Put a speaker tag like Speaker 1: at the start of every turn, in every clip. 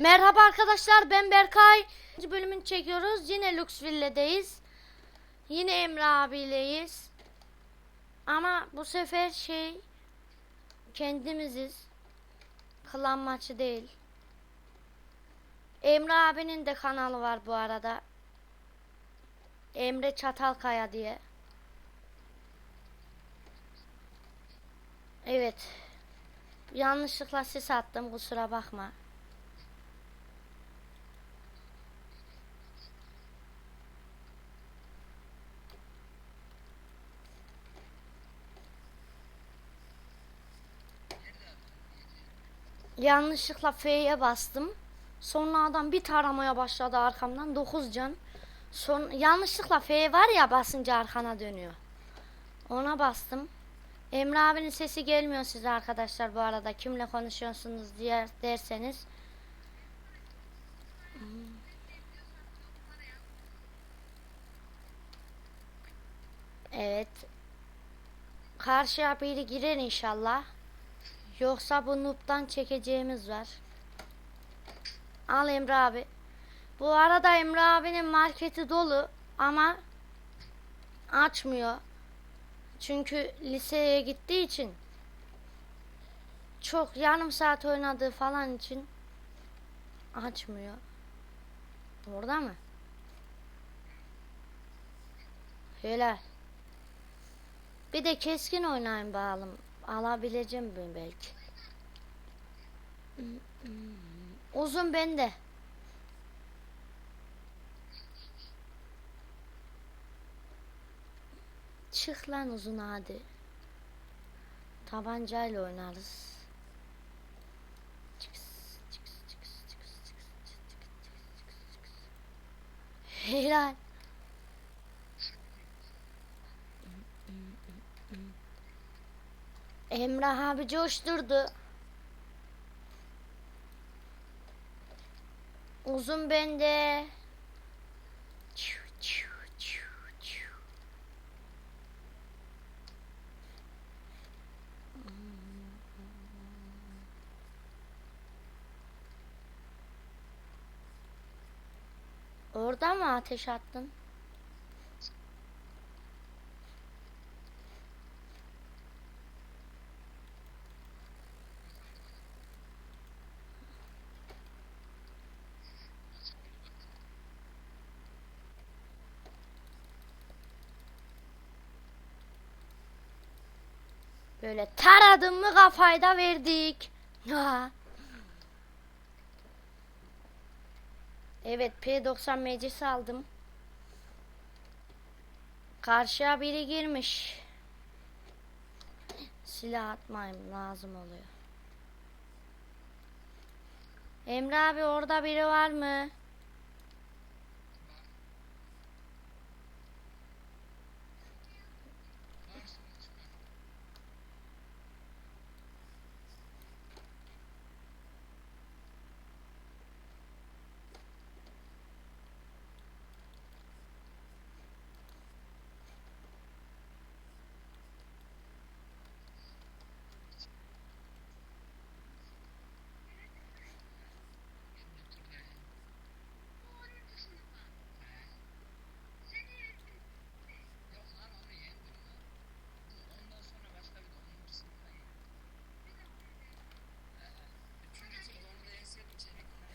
Speaker 1: Merhaba arkadaşlar ben Berkay. İkinci bölümünü çekiyoruz. Yine Luxville'deyiz. Yine Emre abileyiz. Ama bu sefer şey kendimiziz. Klan maçı değil. Emre abinin de kanalı var bu arada. Emre Çatalkaya diye. Evet. Yanlışlıkla ses attım kusura bakma. Yanlışlıkla F'ye bastım. Sonra adam bir taramaya başladı arkamdan 9 can. Son yanlışlıkla F var ya basınca arkana dönüyor. Ona bastım. Emre abinin sesi gelmiyor size arkadaşlar bu arada. Kimle konuşuyorsunuz diye derseniz. Evet. Karşıya biri girer inşallah. Yoksa bu noob'dan çekeceğimiz var. Al Emre abi. Bu arada Emre abinin marketi dolu ama açmıyor. Çünkü liseye gittiği için çok yarım saat oynadığı falan için açmıyor. Orada mı? Helal. Bir de keskin oynayın bakalım. Alabileceğim mi belki? Uzun bende. Çık lan uzun hadi. Tabancayla oynarız. Çıkıs, Emrah abi coşturdu. Uzun bende. Orada mı ateş attın? Böyle taradım mı kafayı da verdik. Evet P90 meclisi aldım. Karşıya biri girmiş. Silah atmayayım lazım oluyor. Emre abi orada biri var mı?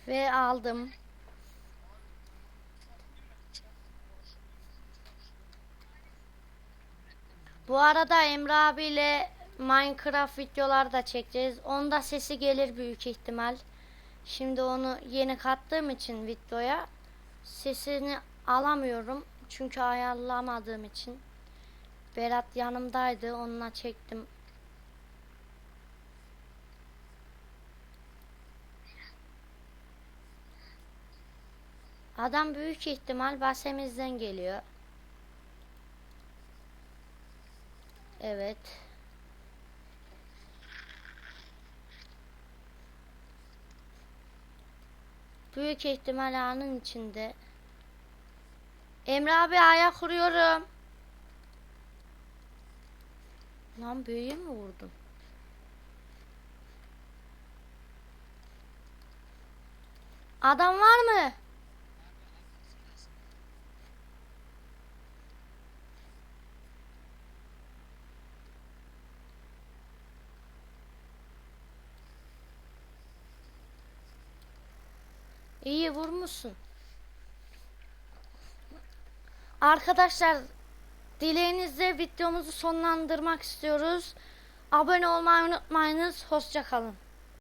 Speaker 1: Ve aldım. Bu arada Emre abiyle Minecraft videolar da çekeceğiz. Onda sesi gelir büyük ihtimal. Şimdi onu yeni kattığım için videoya sesini alamıyorum. Çünkü ayarlamadığım için. Berat yanımdaydı. Onunla çektim. Adam büyük ihtimal basemizden geliyor. Evet. Büyük ihtimal anın içinde. Emre abi ayak kuruyorum. Lan büyüğü mü vurdum? Adam var mı? İyi vurmuşsun. Arkadaşlar dileğinizle videomuzu sonlandırmak istiyoruz. Abone olmayı unutmayınız. Hoşça kalın.